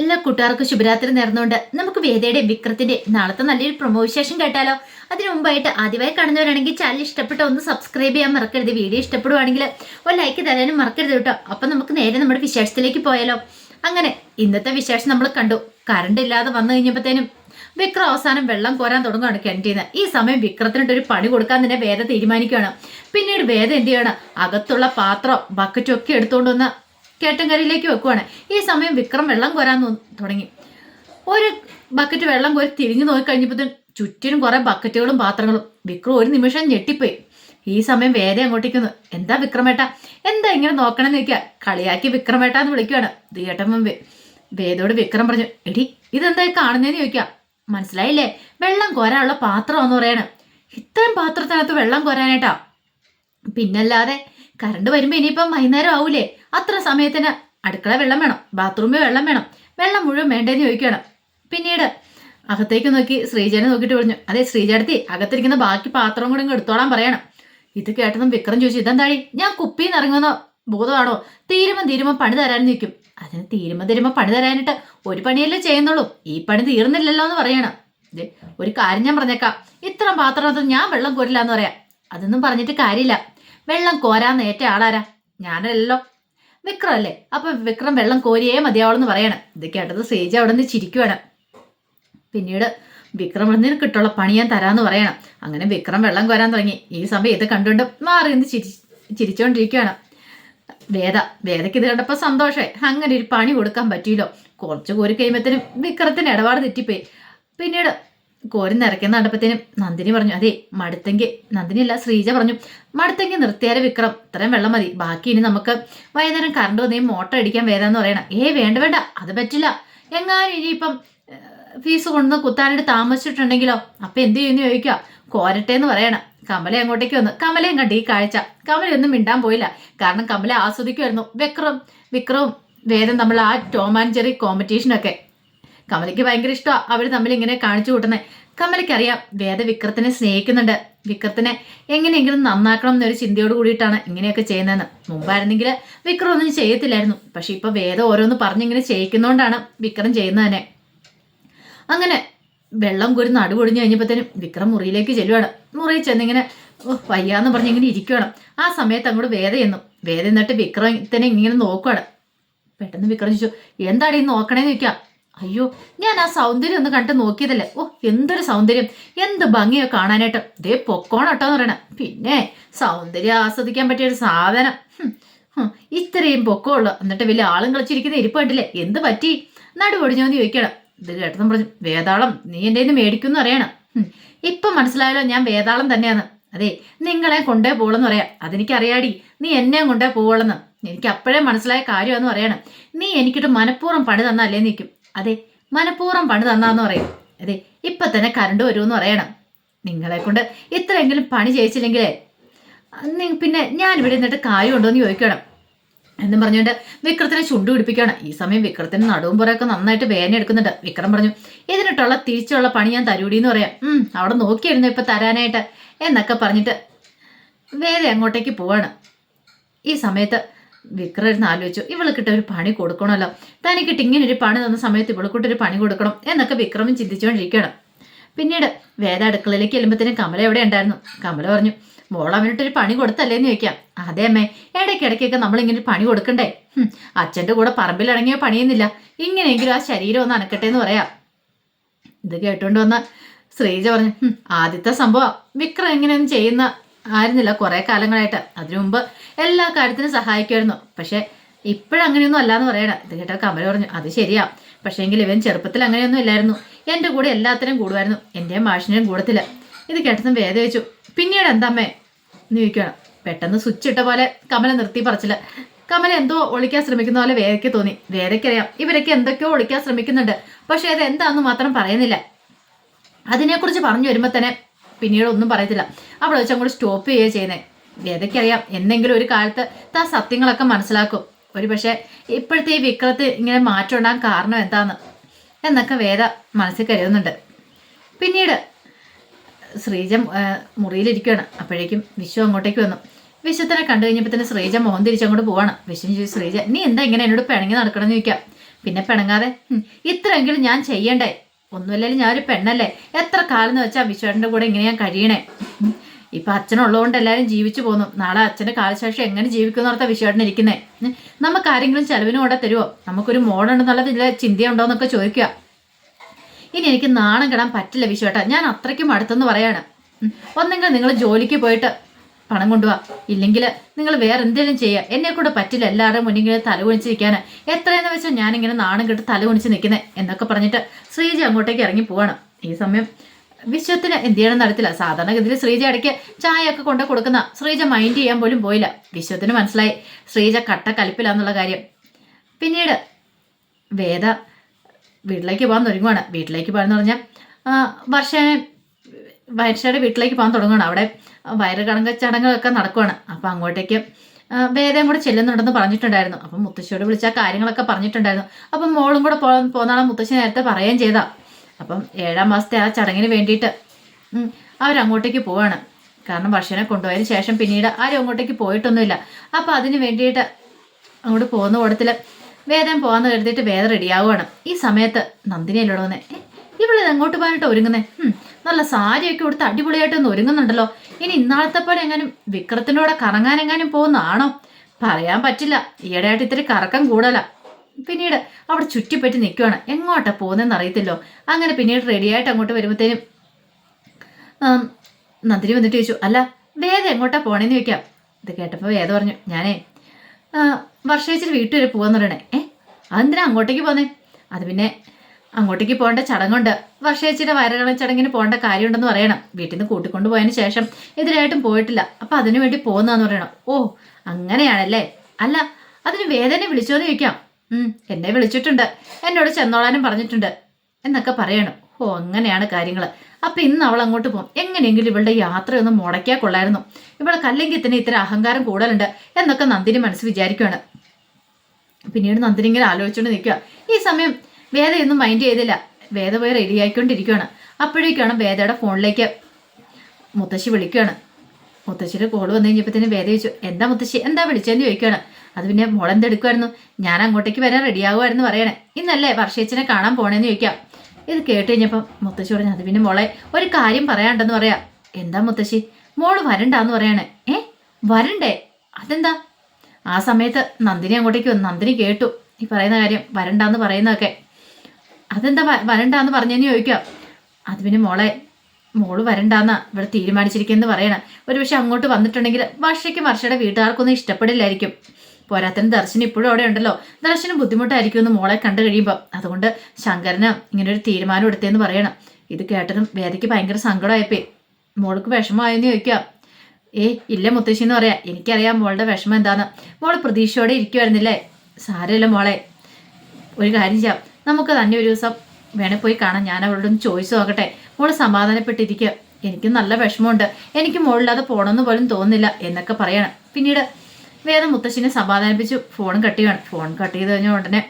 എല്ലാ കൂട്ടുകാർക്കും ശുഭരാത്രി നേർന്നുകൊണ്ട് നമുക്ക് വേദയുടെ വിക്രത്തിന്റെ നാളത്തെ നല്ലൊരു പ്രൊമോ വിശേഷം കേട്ടാലോ? അതിനു മുമ്പായിട്ട് ആദ്യമായി കാണുന്നവരാണെങ്കിൽ ചാനൽ ഇഷ്ടപ്പെട്ട ഒന്ന് സബ്സ്ക്രൈബ് ചെയ്യാൻ മറക്കരുത്. വീഡിയോ ഇഷ്ടപ്പെടുവാണെങ്കിൽ ഒരു ലൈക്ക് തരാനും മറക്കരുത് കേട്ടോ. അപ്പൊ നമുക്ക് നേരെ നമ്മുടെ വിശേഷത്തിലേക്ക് പോയാലോ? അങ്ങനെ ഇന്നത്തെ വിശേഷം നമ്മൾ കണ്ടു. കറണ്ട് ഇല്ലാതെ വന്നു കഴിഞ്ഞപ്പോഴത്തേനും വിക്രം അവസാനം വെള്ളം കോരാൻ തുടങ്ങുകയാണ് കിണറ്റിന്ന് ഈ സമയം വിക്രത്തിനിട്ട് ഒരു പണി കൊടുക്കാൻ തന്നെ വേദ തീരുമാനിക്കുകയാണ്. പിന്നീട് വേദ എന്ത് ചെയ്യണം? അകത്തുള്ള പാത്രം ബക്കറ്റും ഒക്കെ എടുത്തുകൊണ്ട് വന്ന് കേട്ടങ്കരയിലേക്ക് വെക്കുവാണ്. ഈ സമയം വിക്രം വെള്ളം കോരാൻ തുടങ്ങി. ഒരു ബക്കറ്റ് വെള്ളം കോരി തിരിഞ്ഞു നോക്കിക്കഴിഞ്ഞപ്പോൾ ചുറ്റിനും കുറെ ബക്കറ്റുകളും പാത്രങ്ങളും. വിക്രം ഒരു നിമിഷം ഞെട്ടിപ്പോയി. ഈ സമയം വേദ അങ്ങോട്ടിരിക്കുന്നു. എന്താ വിക്രമേട്ട? എന്താ ഇങ്ങനെ നോക്കണമെന്ന് ചോദിക്കുക കളിയാക്കി വിക്രമേട്ട എന്ന് വിളിക്കുകയാണ് ദിയേട്ടൻ മുമ്പേ വേദോട് വിക്രം പറഞ്ഞു എടി ഇതെന്താ കാണുന്നതെന്ന് ചോദിക്കുക മനസ്സിലായില്ലേ? വെള്ളം കോരാനുള്ള പാത്രമാന്ന് പറയാണ്. ഇത്രയും പാത്രത്തിനകത്ത് വെള്ളം കോരാനായിട്ടാ. പിന്നല്ലാതെ കറണ്ട് വരുമ്പോ ഇനിയിപ്പം വൈകുന്നേരം ആവൂലേ? അത്ര സമയത്തിന് അടുക്കള വെള്ളം വേണം ബാത്റൂമിൽ വെള്ളം വേണം വെള്ളം മുഴുവൻ വേണ്ടേന്ന് ചോദിക്കണം പിന്നീട് അകത്തേക്ക് നോക്കി ശ്രീജനെ നോക്കിയിട്ട് പറഞ്ഞു അതെ ശ്രീജടത്തി അകത്തിരിക്കുന്ന ബാക്കി പാത്രം കൂടെ ഇങ്ങ് എടുത്തോളാൻ പറയണം. ഇത് കേട്ടതും വിക്രം ചോദിച്ചു ഇതെന്താടി? ഞാൻ കുപ്പിന്ന് ഇറങ്ങുന്ന ബോധമാണോ? തീരുമ തീരുമ പണി തരാൻ നിൽക്കും. അതിന് തീരുമ തീരുമ്പം പണി തരാനായിട്ട് ഒരു പണിയല്ലേ ചെയ്യുന്നുള്ളൂ? ഈ പണി തീർന്നില്ലല്ലോ എന്ന് പറയണം. ഒരു കാര്യം ഞാൻ പറഞ്ഞേക്കാം. ഇത്ര പാത്രം ഞാൻ വെള്ളം കോരില്ല എന്ന് പറയാം. അതൊന്നും പറഞ്ഞിട്ട് കാര്യമില്ല. വെള്ളം കോരാന്ന് ഏറ്റ ആളാരാ? ഞാനല്ലോ വിക്രം അല്ലേ അപ്പൊ വിക്രം വെള്ളം കോരിയേ മതിയാവളെന്ന് പറയണം. ഇത് കേട്ടത് സേജ് അവിടെ നിന്ന് ചിരിക്കുവാണ്. പിന്നീട് വിക്രം നിനക്ക് കിട്ടുള്ള പണി ഞാൻ തരാന്ന് പറയണം. അങ്ങനെ വിക്രം വെള്ളം കോരാൻ തുടങ്ങി. ഈ സമയം ഇത് കണ്ടുകൊണ്ട് മാറി നിന്ന് ചിരി ചിരിച്ചുകൊണ്ടിരിക്കുകയാണ് വേദ വേദയ്ക്ക് ഇത് കണ്ടപ്പോൾ സന്തോഷമായി അങ്ങനെ ഒരു പണി കൊടുക്കാൻ പറ്റിയില്ലോ. കുറച്ച് കോരി കഴിയുമ്പോഴത്തേനും വിക്രത്തിന് ഇടപാട് തെറ്റിപ്പോയി. പിന്നീട് കോരി നിറയ്ക്കുന്ന കണ്ടപ്പോഴത്തേനും നന്ദിനി പറഞ്ഞു അതെ മടുത്തെങ്കിൽ നന്ദിനി അല്ല ശ്രീജ പറഞ്ഞു മടുത്തെങ്കിൽ നിർത്തിയാലെ വിക്രം ഇത്രയും വെള്ളം മതി ബാക്കി ഇനി നമുക്ക് വൈകുന്നേരം കറണ്ട് വന്നേ മോട്ടർ അടിക്കാൻ വേദമെന്ന് പറയണം. ഏ വേണ്ട വേണ്ട അത് പറ്റില്ല എങ്ങാനും ഇനിയിപ്പം ഫീസ് കൊണ്ടുവന്ന് കുത്താനായിട്ട് താമസിച്ചിട്ടുണ്ടെങ്കിലോ? അപ്പൊ എന്ത് ചെയ്യുന്നു ചോദിക്കുക കോരട്ടെ എന്ന് പറയണം കമല അങ്ങോട്ടേക്ക് വന്നു കമലയും കണ്ടു ഈ കാഴ്ച കമലയൊന്നും മിണ്ടാൻ പോയില്ല കാരണം കമല ആസ്വദിക്കുമായിരുന്നു വിക്രം വിക്രവും വേദം നമ്മൾ ആ ടോം ആൻഡ് ജെറി കോമ്പറ്റീഷനൊക്കെ കമലയ്ക്ക് ഭയങ്കര ഇഷ്ടമാണ് അവർ തമ്മിൽ ഇങ്ങനെ കാണിച്ചു കൂട്ടുന്നത് കമലയ്ക്ക് അറിയാം വേദ വിക്രത്തിനെ സ്നേഹിക്കുന്നുണ്ട്. വിക്രത്തിനെ എങ്ങനെയെങ്കിലും നന്നാക്കണം എന്നൊരു ചിന്തയോട് കൂടിയിട്ടാണ് ഇങ്ങനെയൊക്കെ ചെയ്യുന്നതെന്ന്. മുമ്പായിരുന്നെങ്കിൽ വിക്രം ഒന്നും ചെയ്യത്തില്ലായിരുന്നു. പക്ഷെ ഇപ്പൊ വേദ ഓരോന്ന് പറഞ്ഞിങ്ങനെ ചെയ്യിക്കുന്നോണ്ടാണ് വിക്രം ചെയ്യുന്നത് തന്നെ. അങ്ങനെ വെള്ളം കോരി നടുപൊടിഞ്ഞു കഴിഞ്ഞപ്പോഴത്തേനും വിക്രം മുറിയിലേക്ക് ചെല്ലുവാണ്. മുറിയിൽ ചെന്നിങ്ങനെ വയ്യാന്ന് പറഞ്ഞ് ഇങ്ങനെ ഇരിക്കുവാണ്. ആ സമയത്ത് അങ്ങോട്ട് വേദ എന്നും വേദ എന്നിട്ട് വിക്രത്തിനെ ഇങ്ങനെ നോക്കുവാണ്. പെട്ടെന്ന് വിക്രം ചോദിച്ചു എന്താണ് ഈ നോക്കണേന്ന് ചോദിക്കാം അയ്യോ ഞാൻ ആ സൗന്ദര്യം ഒന്ന് കണ്ട് നോക്കിയതല്ലേ? ഓ എന്തൊരു സൗന്ദര്യം. എന്ത് ഭംഗിയോ കാണാനായിട്ട്. ദേ പൊക്കോണട്ടോ എന്ന് പറയണേ. പിന്നെ സൗന്ദര്യം ആസ്വദിക്കാൻ പറ്റിയ ഒരു സാധനം ഇത്രയും പൊക്കമുള്ളു എന്നിട്ട് വലിയ ആളും കളിച്ചിരിക്കുന്ന ഇരിപ്പ് കണ്ടില്ലേ? എന്ത് പറ്റി? നടുപൊടിഞ്ഞോന്ന് ചോദിക്കണം ഇത് കേട്ടതും പറഞ്ഞു വേതാളം നീ എന്റെ നിന്ന് മേടിക്കുമെന്ന് അറിയണം ഇപ്പം മനസ്സിലായല്ലോ ഞാൻ വേതാളം തന്നെയാണ് അതെ നിങ്ങളെ കൊണ്ടേ പോകണമെന്ന് പറയാം. അതെനിക്കറിയാടി നീ എന്നെ കൊണ്ടേ പോകണമെന്ന് എനിക്ക് അപ്പോഴേ മനസ്സിലായ കാര്യമാണെന്ന് പറയണം. നീ എനിക്കിട്ട് മനഃപൂർവം പണി തന്നല്ലേ നിൽക്കും അതെ മനഃപൂർവം പണി തന്നാന്ന് പറയും. അതെ ഇപ്പൊ തന്നെ കറണ്ട് വരുമെന്ന് പറയണം. നിങ്ങളെ കൊണ്ട് ഇത്രയെങ്കിലും പണി ചെയ്യിച്ചില്ലെങ്കിലേ പിന്നെ ഞാൻ ഇവിടെ നിന്നിട്ട് കാര്യമുണ്ടോ എന്ന് ചോദിക്കണം. എന്നും പറഞ്ഞുകൊണ്ട് വിക്രത്തിനെ ചുണ്ടു പിടിപ്പിക്കുകയാണ്. ഈ സമയം വിക്രത്തിന് നടുവും പുറമൊക്കെ നന്നായിട്ട് വേദന എടുക്കുന്നുണ്ട്. വിക്രം പറഞ്ഞു ഇതിനിട്ടുള്ള തിരിച്ചുള്ള പണി ഞാൻ തരൂടി എന്ന് പറയാം. ഉം അവിടെ നോക്കിയിരുന്നു ഇപ്പൊ തരാനായിട്ട് എന്നൊക്കെ പറഞ്ഞിട്ട് വേദ അങ്ങോട്ടേക്ക് പോവാണ്. ഈ സമയത്ത് വിക്രം ഇരുന്ന് ആലോചിച്ചു ഇവൾക്കിട്ട് ഒരു പണി കൊടുക്കണമല്ലോ. തനിക്കിട്ട് ഇങ്ങനെ ഒരു പണി തന്ന സമയത്ത് ഇവൾക്കിട്ടൊരു പണി കൊടുക്കണം എന്നൊക്കെ വിക്രമം ചിന്തിച്ചുകൊണ്ടിരിക്കണം പിന്നീട് വേദ അടുക്കളയിലേക്ക് ചെല്ലുമ്പോഴത്തേനും കമല എവിടെ ഉണ്ടായിരുന്നു? കമല പറഞ്ഞു മോൾ അവനിട്ടൊരു പണി കൊടുത്തല്ലേന്ന് ചോദിക്കാം. അതെ അമ്മേ ഇടയ്ക്കിടയ്ക്കൊക്കെ നമ്മൾ ഇങ്ങനെ പണി കൊടുക്കണ്ടേ? അച്ഛന്റെ കൂടെ പറമ്പിലിറങ്ങിയ പണിയുന്നില്ല ഇങ്ങനെയെങ്കിലും ആ ശരീരം ഒന്ന് അനക്കട്ടെ എന്ന് പറയാം. ഇത് കേട്ടുകൊണ്ട് വന്ന ശ്രീജ പറഞ്ഞു "ഹും, ആദ്യത്തെ സംഭവം. വിക്രം എങ്ങനെയൊന്നും ചെയ്യുന്ന ആയിരുന്നില്ല കുറെ കാലങ്ങളായിട്ട്. അതിനു മുമ്പ് എല്ലാ കാര്യത്തിനും സഹായിക്കുമായിരുന്നു. പക്ഷെ ഇപ്പോഴങ്ങനെയൊന്നും അല്ലാന്ന് പറയണം ഇത് കേട്ട കമല പറഞ്ഞു അത് ശരിയാ. പക്ഷേ എങ്കിൽ ഇവൻ ചെറുപ്പത്തിൽ അങ്ങനെയൊന്നും ഇല്ലായിരുന്നു. എന്റെ കൂടെ എല്ലാത്തിനും കൂടുമായിരുന്നു. എന്റെ മാഷിന്റെയും കൂടത്തില്ല. ഇത് കേട്ടതും വേദ വെച്ചു പിന്നീട് എന്താമ്മേ എന്ന് ചോദിക്കണം പെട്ടെന്ന് സ്വിച്ച് ഇട്ട പോലെ കമല നിർത്തി പറച്ചില്ല കമല എന്തോ ഒളിക്കാൻ ശ്രമിക്കുന്ന പോലെ വേദയ്ക്ക് തോന്നി. വേദയ്ക്കറിയാം. ഇവരൊക്കെ എന്തൊക്കെയോ ഒളിക്കാൻ ശ്രമിക്കുന്നുണ്ട്. പക്ഷെ അത് എന്താണെന്ന് മാത്രം പറയുന്നില്ല. അതിനെക്കുറിച്ച് പറഞ്ഞു വരുമ്പോൾ തന്നെ പിന്നീട് ഒന്നും പറയത്തില്ല. അവിടെ വെച്ച് അങ്ങോട്ട് സ്റ്റോപ്പ് ചെയ്യുക ചെയ്യുന്നത് വേദക്കറിയാം എന്തെങ്കിലും ഒരു കാലത്ത് താ സത്യങ്ങളൊക്കെ മനസ്സിലാക്കും. ഒരു പക്ഷേ ഇപ്പോഴത്തെ ഈ വിക്രത്ത് ഇങ്ങനെ മാറ്റം ഉണ്ടാകാൻ കാരണം എന്താന്ന് എന്നൊക്കെ വേദ മനസ്സിൽ കരുതുന്നുണ്ട്. പിന്നീട് ശ്രീജ മുറിയിലിരിക്കുകയാണ് അപ്പോഴേക്കും വിശ്വ അങ്ങോട്ടേക്ക് വന്നു. വിശ്വത്തിനെ കണ്ടു കഴിഞ്ഞപ്പോൾ തന്നെ ശ്രീജ മോഹൻ തിരിച്ചങ്ങോട്ട് പോവാണ്. വിശ്വം ചോദിച്ചു ശ്രീജ നീ എന്താ ഇങ്ങനെ എന്നോട് പിണങ്ങി നടക്കണമെന്ന് ചോദിക്കാം? പിന്നെ പിണങ്ങാതെ ഇത്രയെങ്കിലും ഞാൻ ചെയ്യണ്ടേ? ഒന്നുമില്ലെങ്കിലും ഞാനൊരു പെണ്ണല്ലേ? എത്ര കാലം എന്ന് വെച്ചാൽ വിശ്വന്റെ കൂടെ ഇങ്ങനെ ഞാൻ കഴിയണേ? ഇപ്പം അച്ഛനുള്ളതുകൊണ്ട് എല്ലാവരും ജീവിച്ചു പോന്നു. നാളെ അച്ഛന്റെ കാലശേഷം എങ്ങനെ ജീവിക്കുന്ന പറഞ്ഞാൽ വിശ്വേട്ടൻ ഇരിക്കുന്നേ. നമുക്ക് ആരെങ്കിലും ചെലവിനും കൂടെ തരുമോ നമുക്കൊരു മോഡുണ്ടെന്നുള്ളത് ഇതിലെ ചിന്തയുണ്ടോ എന്നൊക്കെ ചോദിക്കുക. ഇനി എനിക്ക് നാണം കിടാൻ പറ്റില്ല വിശ്വേട്ട. ഞാൻ അത്രയ്ക്കും അടുത്തെന്ന് പറയാണ്. ഒന്നെങ്കിൽ നിങ്ങൾ ജോലിക്ക് പോയിട്ട് പണം കൊണ്ടുപോവാ ഇല്ലെങ്കിൽ നിങ്ങൾ വേറെ എന്തെങ്കിലും ചെയ്യുക എന്നെ കൂടെ പറ്റില്ല. എല്ലാവരുടെ മുന്നിൽ ഇങ്ങനെ തല കുണിച്ചിരിക്കാൻ എത്രയെന്ന് വെച്ചാൽ ഞാനിങ്ങനെ നാണം കെട്ട് തല കുണിച്ച് നിൽക്കുന്നത് എന്നൊക്കെ പറഞ്ഞിട്ട് ശ്രീജി അങ്ങോട്ടേക്ക് ഇറങ്ങി പോവാണ്. ഈ സമയം വിശ്വത്തിന് എന്ത് ചെയ്യണം നടത്തില്ല സാധാരണഗതിയിൽ ശ്രീജ ഇടയ്ക്ക് ചായ ഒക്കെ കൊണ്ട് കൊടുക്കുന്ന ശ്രീജ മൈൻഡ് ചെയ്യാൻ പോലും പോയില്ല. വിശ്വത്തിന് മനസ്സിലായി. ശ്രീജ കട്ട കലിപ്പിലാന്നുള്ള കാര്യം. പിന്നീട് വേദ വീട്ടിലേക്ക് പോകാൻ തുടങ്ങുവാണ് വീട്ടിലേക്ക് പോകാന്ന് പറഞ്ഞാൽ വർഷനെ വർഷയുടെ വീട്ടിലേക്ക് പോകാൻ തുടങ്ങുകയാണ്. അവിടെ വയറ് കണങ്ക ചടങ്ങുകളൊക്കെ നടക്കുവാണ്. അപ്പോൾ അങ്ങോട്ടേക്ക് വേദം കൂടെ ചെല്ലുന്നുണ്ടെന്ന് പറഞ്ഞിട്ടുണ്ടായിരുന്നു. അപ്പം മുത്തശ്ശിയോട് വിളിച്ച കാര്യങ്ങളൊക്കെ പറഞ്ഞിട്ടുണ്ടായിരുന്നു. അപ്പം മോളും കൂടെ പോ പോന്നാളെ മുത്തശ്ശി നേരത്തെ പറയുകയും ചെയ്താ. അപ്പം ഏഴാം മാസത്തെ ആ ചടങ്ങിന് വേണ്ടിയിട്ട് അവരങ്ങോട്ടേക്ക് പോവാണ്. കാരണം വർഷനെ കൊണ്ടുപോയതിന് ശേഷം പിന്നീട് ആരും അങ്ങോട്ടേക്ക് പോയിട്ടൊന്നുമില്ല. അപ്പം അതിന് വേണ്ടിയിട്ട് അങ്ങോട്ട് പോകുന്ന കൂടത്തിൽ വേദം പോകാന്ന് കരുതിയിട്ട് വേദം റെഡിയാവുകയാണ് ഈ സമയത്ത് നന്ദിനി അല്ലോട് വന്നേ? ഇവിടെ അങ്ങോട്ട് പോകാനായിട്ട് ഒരുങ്ങുന്നേ? നല്ല സാരിയൊക്കെ കൊടുത്ത് അടിപൊളിയായിട്ട് ഒന്ന് ഒരുങ്ങുന്നുണ്ടല്ലോ. ഇനി ഇന്നാളത്തെ പോലെ എങ്ങാനും വിക്രത്തിനോടെ കറങ്ങാൻ എങ്ങാനും പോകുന്നതാണോ? പറയാൻ പറ്റില്ല. ഈയിടെയായിട്ട് ഇത്തിരി കറക്കം കൂടല. പിന്നീട് അവിടെ ചുറ്റിപ്പറ്റി നിൽക്കുവാണ് എങ്ങോട്ടാ പോകുന്നതെന്ന് അറിയത്തില്ലോ. അങ്ങനെ പിന്നീട് റെഡിയായിട്ട് അങ്ങോട്ട് വരുമ്പോഴത്തേനും നന്ദിനി വന്നിട്ട് ചോദിച്ചു അല്ല വേദ എങ്ങോട്ടാ പോണേന്ന് ചോദിക്കാം. ഇത് കേട്ടപ്പോൾ വേദ പറഞ്ഞു ഞാനേ വർഷേച്ചിൽ വീട്ടിൽ വരെ പോകാന്ന് പറയണേ. ഏ അതെന്തിനാ അങ്ങോട്ടേക്ക് പോന്നേ? അത് പിന്നെ അങ്ങോട്ടേക്ക് പോകേണ്ട ചടങ്ങുണ്ട്. വർഷേച്ചിയുടെ വയറുകള ചടങ്ങിന് പോകേണ്ട കാര്യമുണ്ടെന്ന് പറയണം. വീട്ടിൽ നിന്ന് കൂട്ടിക്കൊണ്ടു പോയതിന് ശേഷം എതിരായിട്ടും പോയിട്ടില്ല. അപ്പം അതിനു വേണ്ടി പോകുന്നതെന്ന് പറയണം. ഓ അങ്ങനെയാണല്ലേ? അല്ല അതിന് വേദന വിളിച്ചോന്ന് ചോദിക്കാം. എന്നെ വിളിച്ചിട്ടുണ്ട്. എന്നോട് ചെന്നോളാനും പറഞ്ഞിട്ടുണ്ട്. എന്നൊക്കെ പറയണം. ഓ അങ്ങനെയാണ് കാര്യങ്ങൾ അപ്പം ഇന്ന് അവൾ അങ്ങോട്ട് പോകും. എങ്ങനെയെങ്കിലും ഇവളുടെ യാത്രയൊന്ന് മുടക്കിയാൽ കൊള്ളായിരുന്നു. ഇവളെ കല്ലെങ്കിൽ തന്നെ ഇത്ര അഹങ്കാരം കൂടുതലുണ്ട് എന്നൊക്കെ നന്ദിനി മനസ്സ് വിചാരിക്കുകയാണ് പിന്നീട് നന്ദിനി ഇങ്ങനെ ആലോചിച്ചുകൊണ്ട് നിൽക്കുക ഈ സമയം വേദയൊന്നും മൈൻഡ് ചെയ്തില്ല. വേദ പോയി റെഡി ആയിക്കൊണ്ടിരിക്കുകയാണ് അപ്പോഴേക്കാണ് വേദയുടെ ഫോണിലേക്ക് മുത്തശ്ശി വിളിക്കുകയാണ് മുത്തശ്ശിയുടെ കോൾ വന്നു കഴിഞ്ഞപ്പോഴത്തേന് വേദ ചോദിച്ചു എന്താ മുത്തശ്ശി? എന്താ വിളിച്ചതെന്ന് ചോദിക്കുകയാണ് അത് പിന്നെ മുളന്തെടുക്കുമായിരുന്നു ഞാൻ അങ്ങോട്ടേക്ക് വരാൻ റെഡിയാകുമായിരുന്നു പറയണേ. ഇന്നല്ലേ വർഷേച്ചനെ കാണാൻ പോണേന്ന് ചോദിക്കാം. ഇത് കേട്ട് കഴിഞ്ഞപ്പം മുത്തശ്ശി പറഞ്ഞു അത് പിന്നെ മോളെ ഒരു കാര്യം പറയാണ്ടെന്ന് പറയാം. എന്താ മുത്തശ്ശി? മോൾ വരണ്ടാന്ന് പറയണേ. ഏ? വരണ്ടേ? അതെന്താ? ആ സമയത്ത് നന്ദിനി അങ്ങോട്ടേക്ക് വന്നു. നന്ദിനി കേട്ടു ഈ പറയുന്ന കാര്യം വരണ്ടാന്ന് പറയുന്നതൊക്കെ. അതെന്താ വരണ്ടാന്ന് പറഞ്ഞതിന് ചോദിക്കാം അത് പിന്നെ മോളെ മോൾ വരണ്ടാന്നാ ഇവിടെ തീരുമാനിച്ചിരിക്കുന്നത് പറയണം. ഒരു പക്ഷെ അങ്ങോട്ട് വന്നിട്ടുണ്ടെങ്കിൽ വർഷയ്ക്ക് വർഷയുടെ വീട്ടുകാർക്കൊന്നും ഇഷ്ടപ്പെടില്ലായിരിക്കും. പോരാത്തന് ദർശനം ഇപ്പോഴും അവിടെ ഉണ്ടല്ലോ. ദർശനം ബുദ്ധിമുട്ടായിരിക്കും എന്ന് മോളെ കണ്ടു കഴിയുമ്പോൾ അതുകൊണ്ട് ശങ്കരന് ഇങ്ങനെ ഒരു തീരുമാനം എടുത്തേന്ന് പറയണം. ഇത് കേട്ടതും വേദയ്ക്ക് ഭയങ്കര സങ്കടമായപ്പേ. മോൾക്ക് വിഷമമായെന്ന് ചോദിക്കാം ഏ ഇല്ല മുത്തശ്ശി എന്ന് പറയാം. എനിക്കറിയാം മോളുടെ വിഷമം എന്താന്ന്. മോൾ പ്രതീക്ഷയോടെ ഇരിക്കുമായിരുന്നില്ലേ സാരമില്ല മോളെ. ഒരു കാര്യം ചെയ്യാം. നമുക്ക് തന്നെ ഒരു ദിവസം വേണേ പോയി കാണാം. ഞാൻ അവളോടും ചോദിച്ചു നോക്കട്ടെ. മോൾ സമാധാനപ്പെട്ടിരിക്കുക എനിക്ക് നല്ല വിഷമമുണ്ട്. എനിക്ക് മോളില്ലാതെ പോകണമെന്ന് പോലും തോന്നുന്നില്ല എന്നൊക്കെ പറയണം. പിന്നീട് വേദ മുത്തശ്ശിനെ സമാധാനിപ്പിച്ചു. ഫോൺ കട്ട് ചെയ്യണം ഫോൺ കട്ട് ചെയ്ത് കഴിഞ്ഞ ഉടനെ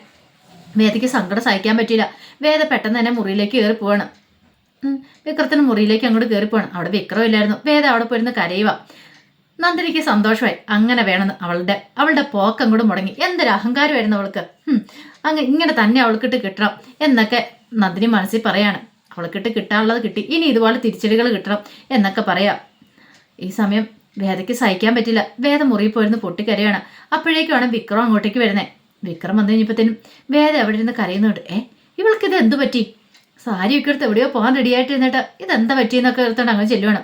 വേദയ്ക്ക് സങ്കടം സഹിക്കാൻ പറ്റിയില്ല. വേദ പെട്ടെന്ന് തന്നെ മുറിയിലേക്ക് കയറി പോവാണ്. വിക്രത്തിന് മുറിയിലേക്ക് അങ്ങോട്ട് കയറി പോവാണ്. അവിടെ വിക്രം ഇല്ലായിരുന്നു വേദ അവിടെ പോയിരുന്ന് കരയുക നന്ദിനിക്ക് സന്തോഷമായി. അങ്ങനെ വേണമെന്ന് അവളുടെ അവളുടെ പോക്കം കൂടെ മുടങ്ങി. എന്തൊരു അഹങ്കാരമായിരുന്നു അവൾക്ക്. അങ്ങ് ഇങ്ങനെ തന്നെ അവൾക്കിട്ട് കിട്ടണം എന്നൊക്കെ നന്ദിനി മനസ്സിൽ പറയാണ്. അവൾക്കിട്ട് കിട്ടാനുള്ളത് കിട്ടി. ഇനി ഇതുപോലെ തിരിച്ചടികൾ കിട്ടണം എന്നൊക്കെ പറയാം. ഈ സമയം വേദയ്ക്ക് സഹിക്കാൻ പറ്റില്ല. വേദ മുറിയിൽ പോയിരുന്ന് പൊട്ടിക്കരയാണ്. അപ്പോഴേക്കുമാണ് വിക്രം അങ്ങോട്ടേക്ക് വരുന്നത് വിക്രം വന്നു കഴിഞ്ഞപ്പോഴത്തേനും വേദ അവിടെ ഇരുന്ന് കരയുന്നുണ്ട്. ഏ ഇവൾക്കിത് എന്ത് പറ്റി? സാരിയൊക്കെ എടുത്ത് എവിടെയോ പോകാൻ റെഡിയായിട്ട് ഇരുന്നിട്ട് ഇതെന്താ പറ്റിയെന്നൊക്കെ എടുത്തോണ്ട് അങ്ങനെ ചെല്ലുവാണ്.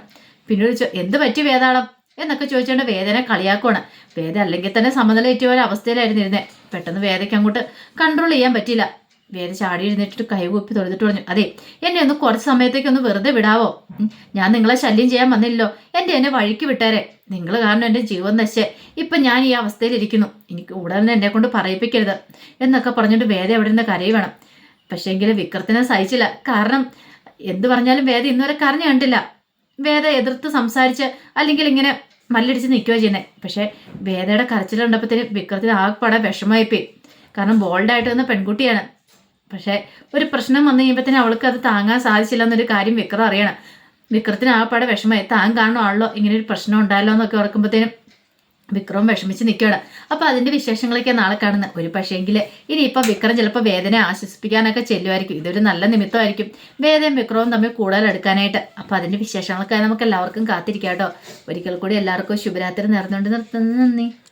പിന്നെ ചോദിച്ചോ എന്ത് പറ്റി വേദാളം? എന്നൊക്കെ ചോദിച്ചുകൊണ്ട് വേദന കളിയാക്കുവാണ്. വേദന അല്ലെങ്കിൽ തന്നെ സമനില ഏറ്റിയ ഒരു അവസ്ഥയിലായിരുന്നു ഇരുന്നത് പെട്ടെന്ന് വേദയ്ക്ക് അങ്ങോട്ട് കൺട്രോൾ ചെയ്യാൻ പറ്റിയില്ല. വേദ ചാടി എഴുന്നേറ്റിട്ട് കൈകൂപ്പി തൊഴുതിട്ട് പറഞ്ഞു അതെ എന്നെ ഒന്ന് കുറച്ച് സമയത്തേക്ക് ഒന്ന് വെറുതെ വിടാവോ? ഞാൻ നിങ്ങളെ ശല്യം ചെയ്യാൻ വന്നില്ലല്ലോ. എന്റെ എന്നെ വഴിക്ക് വിട്ടേരെ. നിങ്ങൾ കാരണം എന്റെ ജീവൻ നശിച്ചേ. ഇപ്പം ഞാൻ ഈ അവസ്ഥയിലിരിക്കുന്നു എനിക്ക് ഉടനെ എന്നെ കൊണ്ട് പറയിപ്പിക്കരുത്. എന്നൊക്കെ പറഞ്ഞിട്ട് വേദ എവിടെ നിന്ന് കരയുവേണം. പക്ഷേങ്കിൽ വിക്രത്തിനെ സഹിച്ചില്ല. കാരണം എന്ത് പറഞ്ഞാലും വേദ ഇന്നുവരെ കരഞ്ഞു കണ്ടില്ല. വേദ എതിർത്ത് സംസാരിച്ച് അല്ലെങ്കിൽ ഇങ്ങനെ മല്ലടിച്ച് നിൽക്കുകയോ ചെയ്യുന്നത് പക്ഷേ വേദയുടെ കരച്ചിൽ കണ്ടപ്പോഴത്തേനും വിക്രത്തിന് ആകെപ്പാടെ വിഷമമായിപ്പോയി. കാരണം ബോൾഡായിട്ട് വന്ന പെൺകുട്ടിയാണ്. പക്ഷേ ഒരു പ്രശ്നം വന്നു കഴിയുമ്പോഴത്തേനും അവൾക്ക് അത് താങ്ങാൻ സാധിച്ചില്ല എന്നൊരു കാര്യം വിക്രം അറിയണം. വിക്രത്തിന് ആകെപ്പാടെ വിഷമമായി താൻ കാണുവാണല്ലോ ഇങ്ങനെ ഒരു പ്രശ്നം ഉണ്ടായല്ലോ എന്നൊക്കെ ഓർക്കുമ്പോഴത്തേനും വിക്രം വിഷമിച്ച് നിൽക്കുകയാണ്. അപ്പോൾ അതിന്റെ വിശേഷങ്ങളൊക്കെ നാളെ കാണുന്നത് ഒരു പക്ഷേങ്കിൽ ഇനിയിപ്പോൾ വിക്രം ചിലപ്പോൾ വേദന ആശ്വസിപ്പിക്കാനൊക്കെ ചെല്ലുമായിരിക്കും. ഇതൊരു നല്ല നിമിത്തമായിരിക്കും വേദനയും വിക്രവും തമ്മിൽ കൂടുതൽ എടുക്കാനായിട്ട് അപ്പോൾ അതിന്റെ വിശേഷങ്ങളൊക്കെ നമുക്ക് എല്ലാവർക്കും കാത്തിരിക്കാം കേട്ടോ. ഒരിക്കൽ കൂടി എല്ലാവർക്കും ശുഭരാത്രി നേർന്നുകൊണ്ട് നിർത്തുന്നു. നന്ദി.